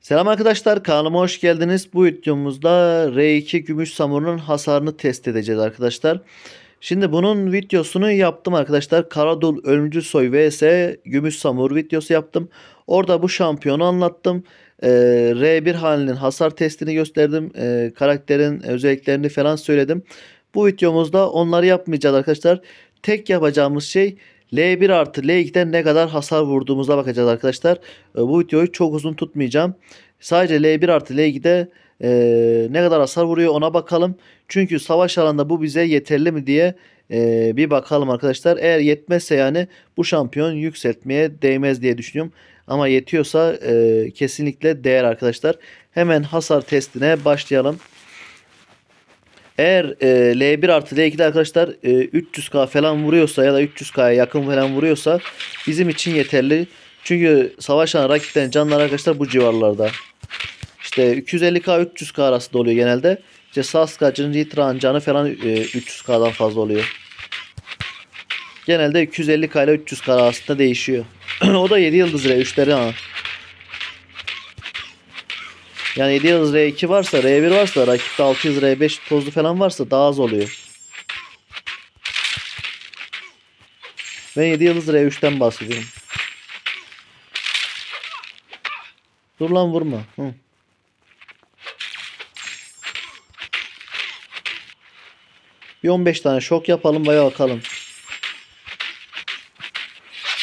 Selam arkadaşlar kanalıma hoş geldiniz. Bu videomuzda R2 gümüş samurunun hasarını test edeceğiz arkadaşlar. Şimdi bunun videosunu yaptım arkadaşlar. Karadul Ölümcül Soy vs Gümüş Samur videosu yaptım. Orada bu şampiyonu anlattım. Ee, R1 halinin hasar testini gösterdim. Ee, karakterin özelliklerini falan söyledim. Bu videomuzda onları yapmayacağız arkadaşlar. Tek yapacağımız şey L1 artı L2'den ne kadar hasar vurduğumuza bakacağız arkadaşlar. Ee, bu videoyu çok uzun tutmayacağım. Sadece L1 artı L2'de e, ne kadar hasar vuruyor ona bakalım. Çünkü savaş alanında bu bize yeterli mi diye e, bir bakalım arkadaşlar. Eğer yetmezse yani bu şampiyon yükseltmeye değmez diye düşünüyorum. Ama yetiyorsa e, kesinlikle değer arkadaşlar. Hemen hasar testine başlayalım. Eğer e, L1 artı L2'de arkadaşlar e, 300k falan vuruyorsa ya da 300k'ya yakın falan vuruyorsa bizim için yeterli. Çünkü savaşan rakiplerin canları arkadaşlar bu civarlarda. İşte 250k 300k arasında oluyor genelde. İşte Saskatch'ın Ritran canı falan e, 300k'dan fazla oluyor. Genelde 250k ile 300k arasında değişiyor. o da 7 yıldız R3'leri ha. Yani 7 yıldız R2 varsa R1 varsa rakipte 600 R5 tozlu falan varsa daha az oluyor. Ben 7 yıldız R3'ten bahsediyorum. Dur lan vurma. Hı. Bir 15 tane şok yapalım baya bakalım.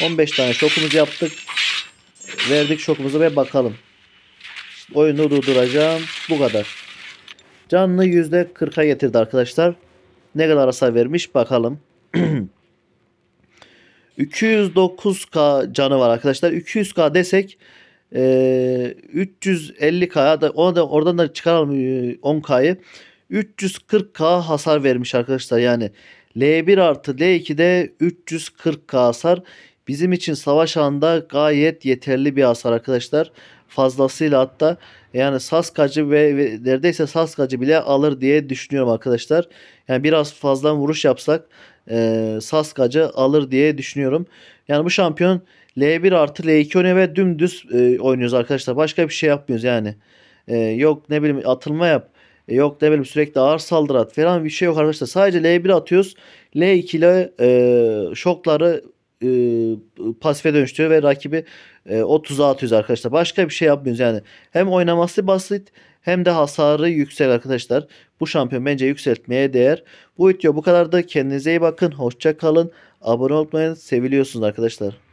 15 tane şokumuzu yaptık. Verdik şokumuzu ve bakalım. Oyunu durduracağım. Bu kadar. Canlı %40'a getirdi arkadaşlar. Ne kadar hasar vermiş bakalım. 209k canı var arkadaşlar. 200k desek e, 350k da ona da oradan da çıkaralım e, 10k'yı. 340k hasar vermiş arkadaşlar. Yani L1 artı L2'de 340k hasar. Bizim için savaş anında gayet yeterli bir hasar arkadaşlar. Fazlasıyla hatta yani Saskacı ve, ve neredeyse Saskacı bile alır diye düşünüyorum arkadaşlar. Yani biraz fazla vuruş yapsak e, Saskacı alır diye düşünüyorum. Yani bu şampiyon L1 artı L2 oynuyor ve dümdüz e, oynuyoruz arkadaşlar. Başka bir şey yapmıyoruz yani. E, yok ne bileyim atılma yap. E, yok ne bileyim sürekli ağır saldırı at falan bir şey yok arkadaşlar. Sadece L1 atıyoruz. L2 ile e, şokları e, pasife dönüştürüyor ve rakibi e, o tuzağa atıyoruz arkadaşlar. Başka bir şey yapmıyoruz yani. Hem oynaması basit hem de hasarı yüksek arkadaşlar. Bu şampiyon bence yükseltmeye değer. Bu video bu kadardı. Kendinize iyi bakın. Hoşça kalın. Abone olmayı seviliyorsunuz arkadaşlar.